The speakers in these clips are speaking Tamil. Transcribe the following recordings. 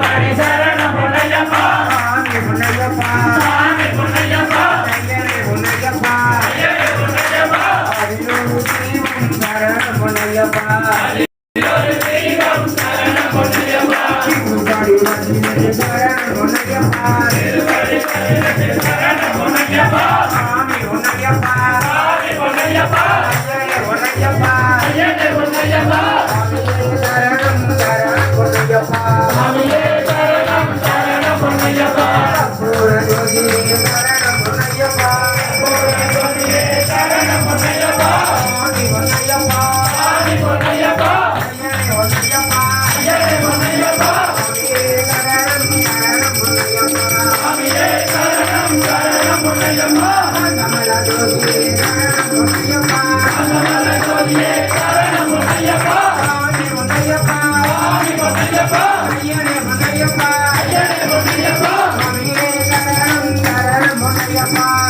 Ayane, Ayane, Ayane, Ayane, Ayane, சரணம்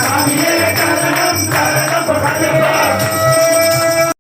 Sabe?